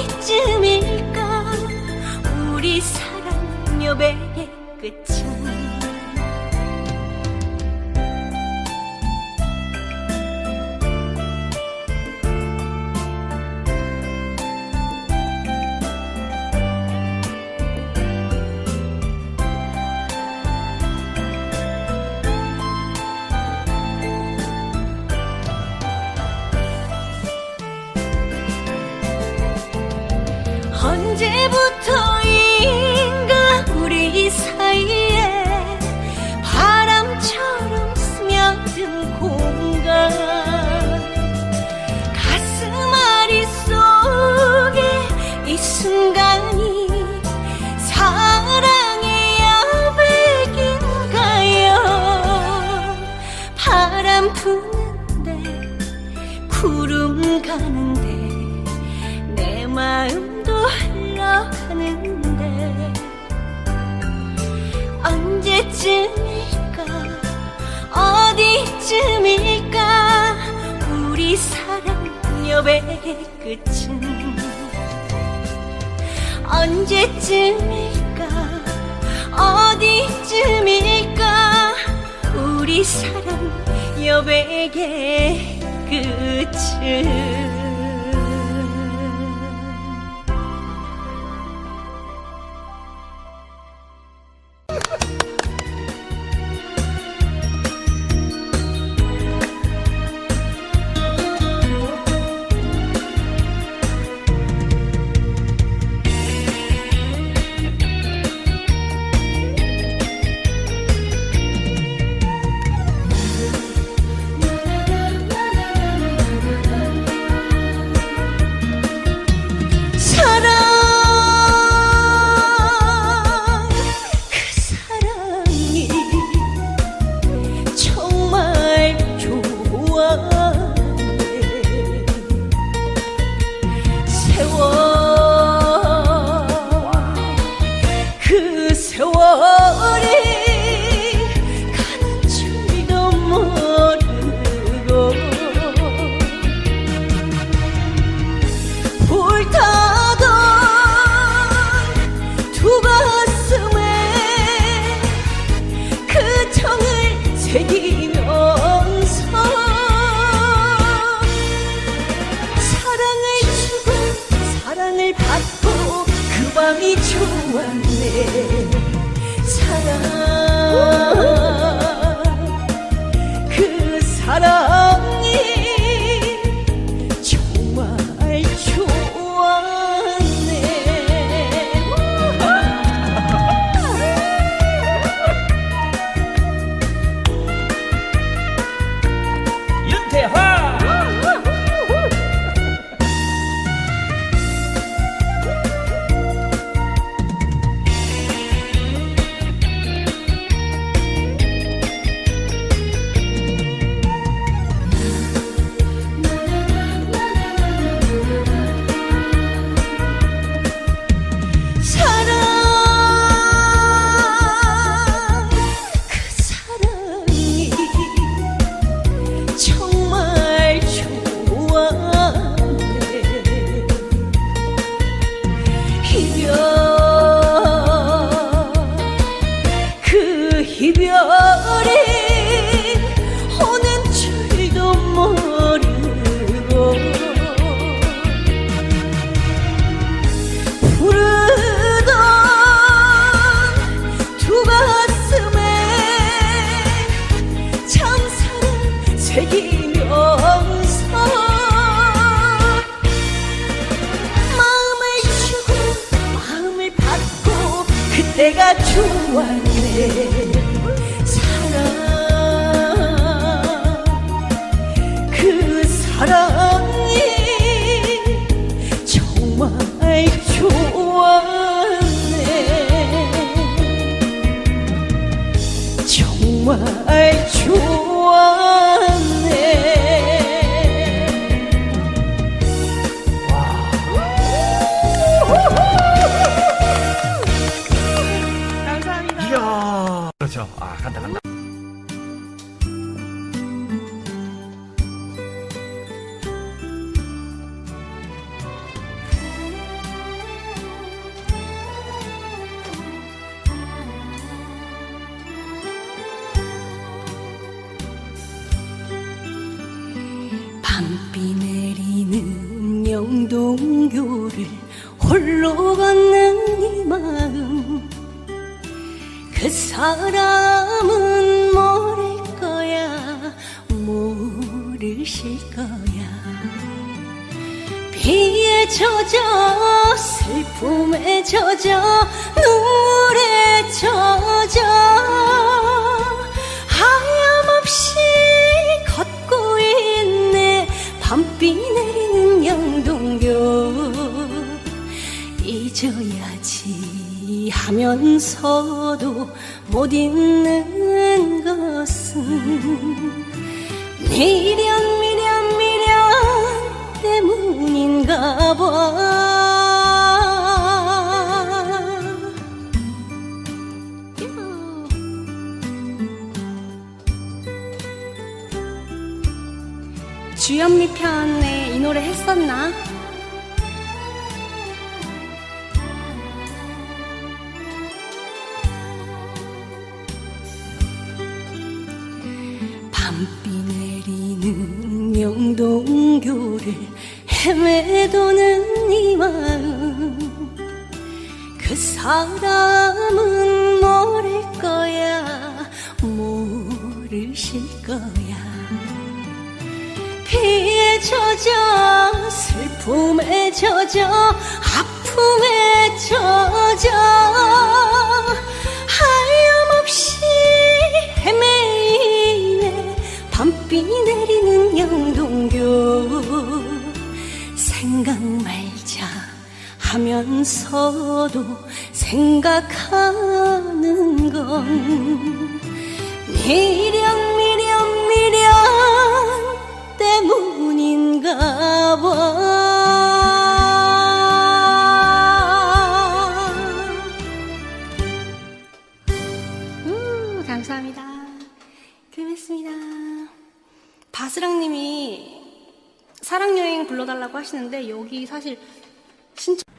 이쯤일까? 우리 사랑 여백의 끝이 수업의 끝은 언제쯤일까? 어디쯤일까? 우리 사랑 여백의 끝은 밤이 좋았네. 사랑. 我爱秋 슬픔에 젖어 눈물에 젖어. 하염없이 걷고 있네 밤비 내리는 영동교. 잊어야지 하면서도 못 잊는 것은 미련 미련 미련 때문인가 봐 주연미 편에 이 노래 했었나? 밤비 내리는 영동교를 헤매도는 이 마음. 그 사람은 모를 거야? 모르실 거야 피에 젖어 슬픔에 젖어 아픔에 젖어 하염없이 헤매이네 밤비 내리는 영동교. 생각 말자 하면서도 생각하는 건 미련 가 봐. 음, 감사합니다. 고맙습니다. 바스랑님이 사랑여행 불러달라고 하시는데 여기 사실 신청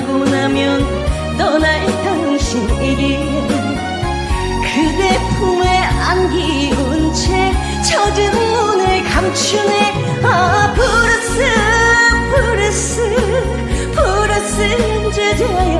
지나고 나면 떠날 당신에게 그대 품에 안기운 채 젖은 눈을 감추네. 아 브루스 브루스 브루스 연주자여.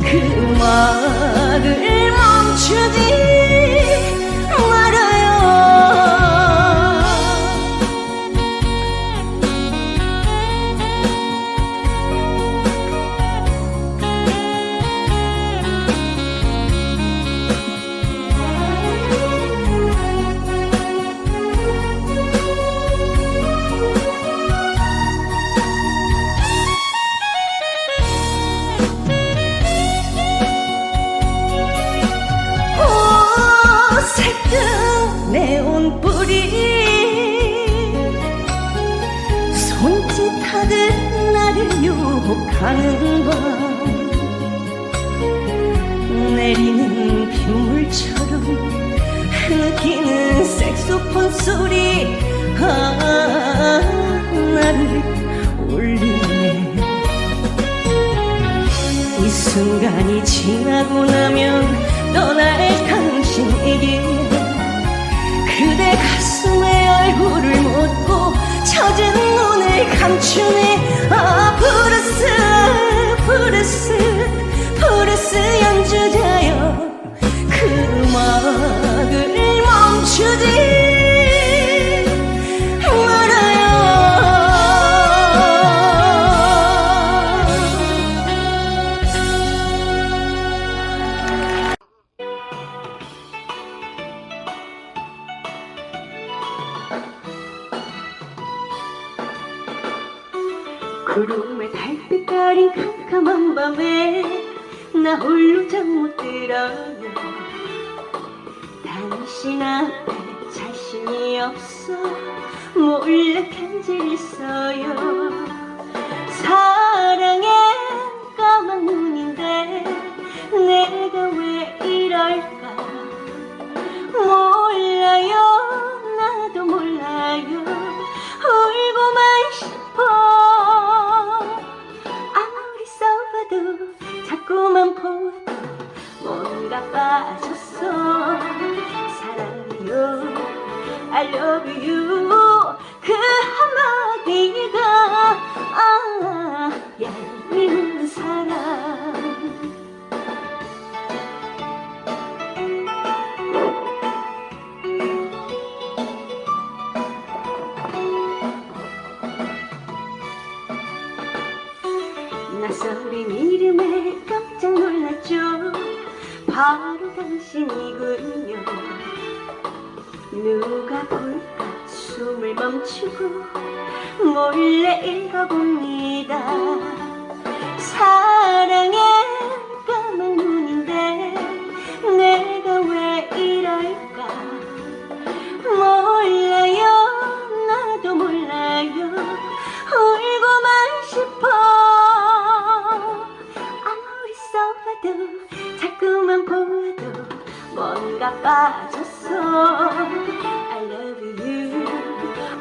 그 음악을 멈추지 유혹하는 밤 내리는 빗물처럼 흐느끼는 색소폰 소리. 아 나를 울리네. 이 순간이 지나고 나면 떠날 당신에게. 그대 가슴에 얼굴을 묻고 젖은 눈 을 감추네 아 브루스 브루스. 브루스 연주자여. 그음 구름을 달빛 가린 캄캄한 밤에 나 홀로 잠 못 들어요. 당신 앞에 자신이 없어 몰래 편지를 써요. 사랑의 까만 써봐도 자꾸만 보아도 뭔가 빠졌어. 사랑해요. I love you. 그 한마디가 아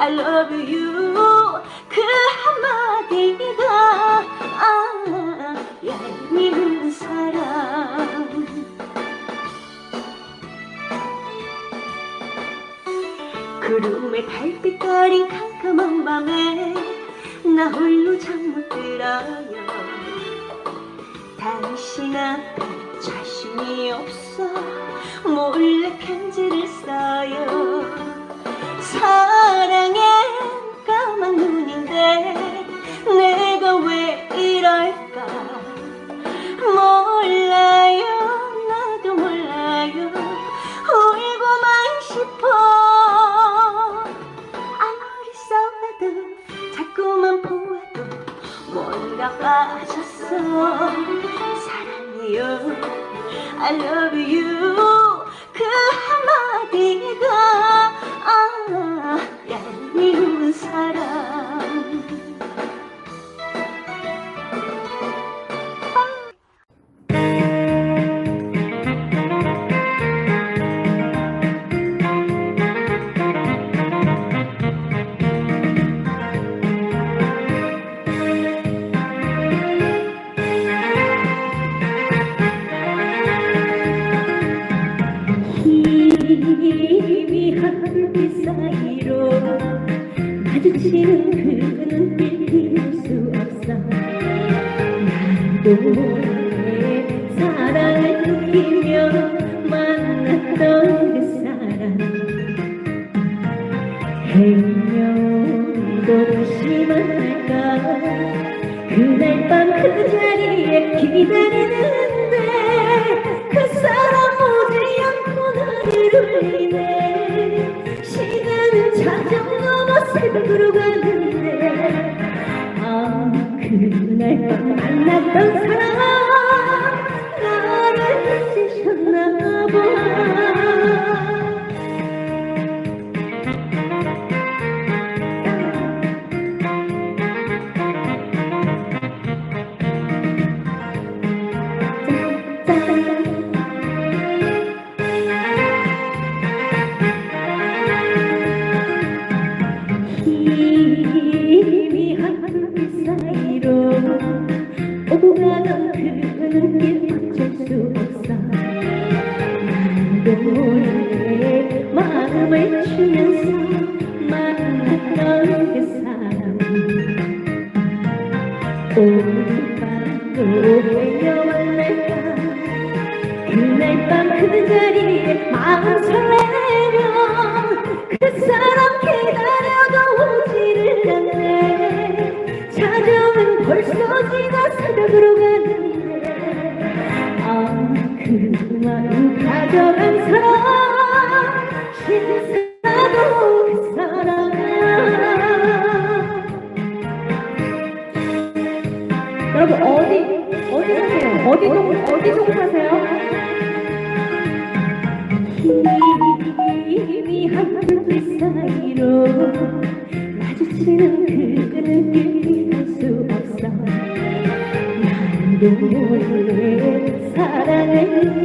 I love you. 그 한마디가 아 얄미운 사랑. 구름에 달빛 가린 캄캄한 밤에 나 홀로 잠못 들어요. 당신 앞에 자신이 없어 몰래 편지를 써요 내가 왜 이럴까? 몰라요. 나도 몰라요. 울고만 싶어. 아무리 써봐도 자꾸만 보아도 뭔가 빠졌어. 사랑해요. I love you 오늘 밤도 헤어 만날까 그날 밤 그 자리에 마음 설레며 그 사람 기다려 어디 동 어디 동 사세요? 한둘 사이로 마주치는 그 느낌 알수 없어. 나도 몰래 사랑을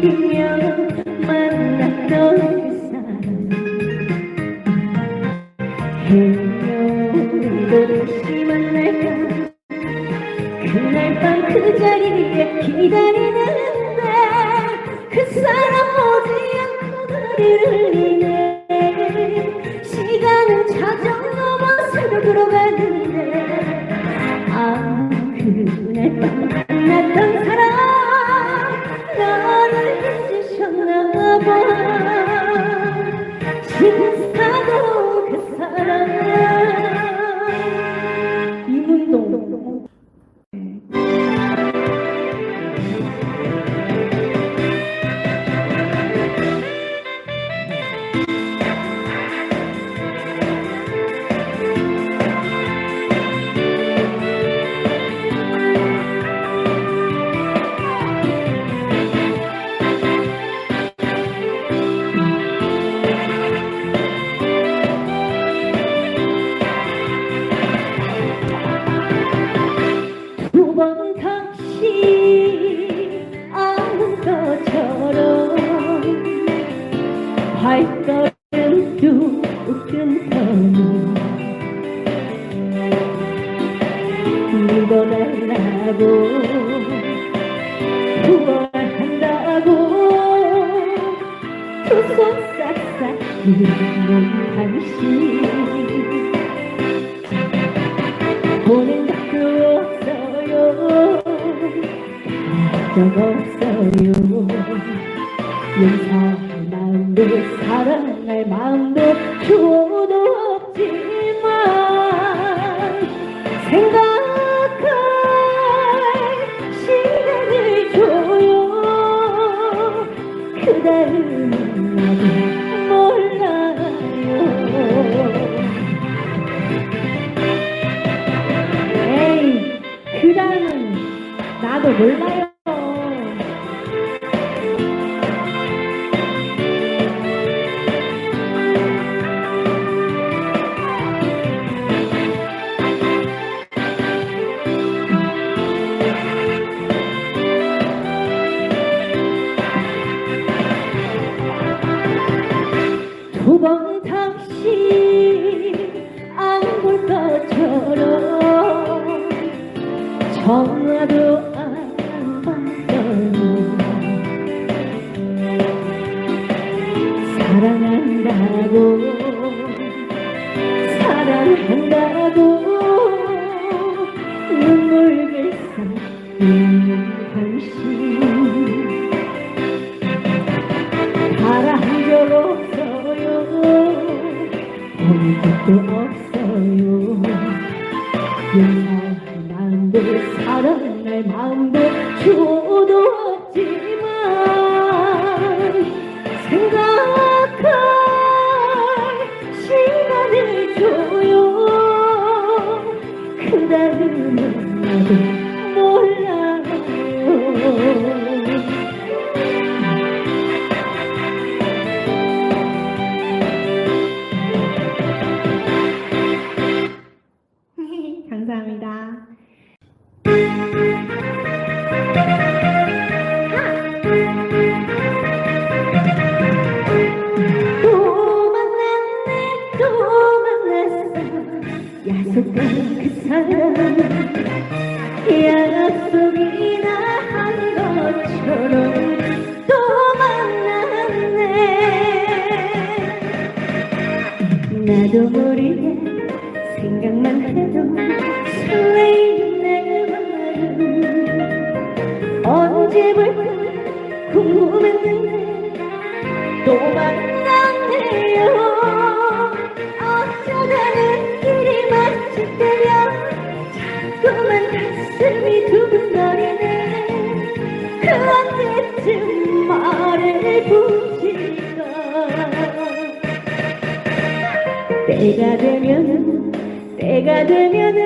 느끼며 만났던 그 사람. 행여도 다시 만날까 그 자리에 기다리는데 그 사람 오지 않고 다리를 그 Mm-hmm. 만났어 약속한 그 사람 약속이나 한 것처럼 또 만났네 나도 모르게 생각만 해도 설레이는 내 마음 언제 볼까 궁금했는데 또 만났네 붙일까 때가 되면 때가 되면은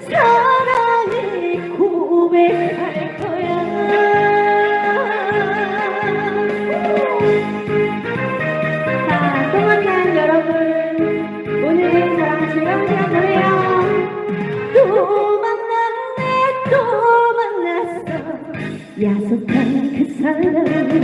사랑을 고백할 거야. 자 동안 남자고요. 또 만났네 또 만났어. 야속한 그 사람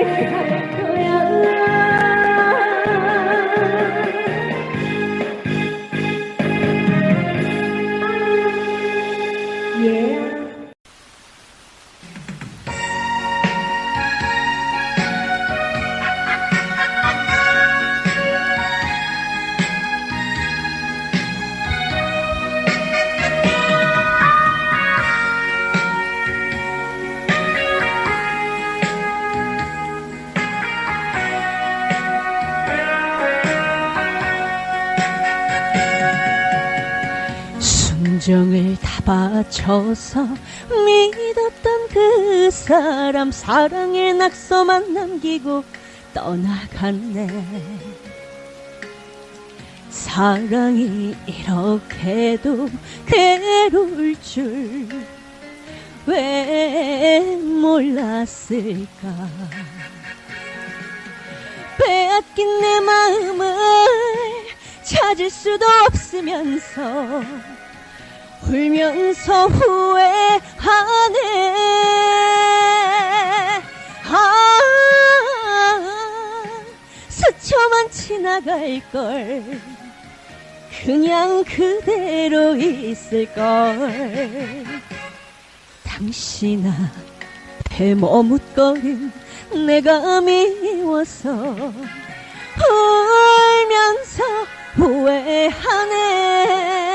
一起唱 바쳐서 믿었던 그 사람 사랑의 낙서만 남기고 떠나갔네. 사랑이 이렇게도 괴로울 줄 왜 몰랐을까? 빼앗긴 내 마음을 찾을 수도 없으면서 울면서 후회하네. 아 스쳐만 지나갈 걸 그냥 그대로 있을 걸. 당신아 배 머뭇거린 내가 미워서 울면서 후회하네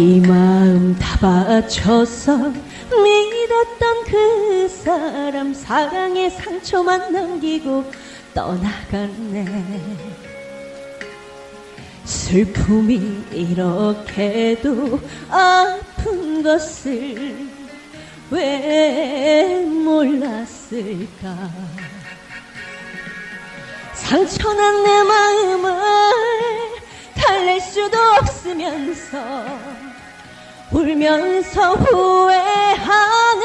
이 마음 다 바쳐서 믿었던 그 사람 사랑의 상처만 남기고 떠나갔네. 슬픔이 이렇게도 아픈 것을 왜 몰랐을까? 상처난 내 마음을 달랠 수도 없으면서 울면서 후회하네.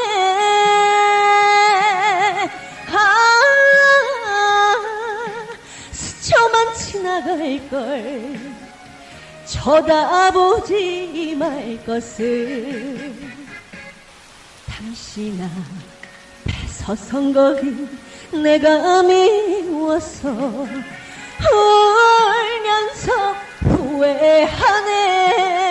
아 스쳐만 지나갈걸 쳐다보지 말 것을 당신 앞에 서선 거기 내가 미워서 울면서 후회하네.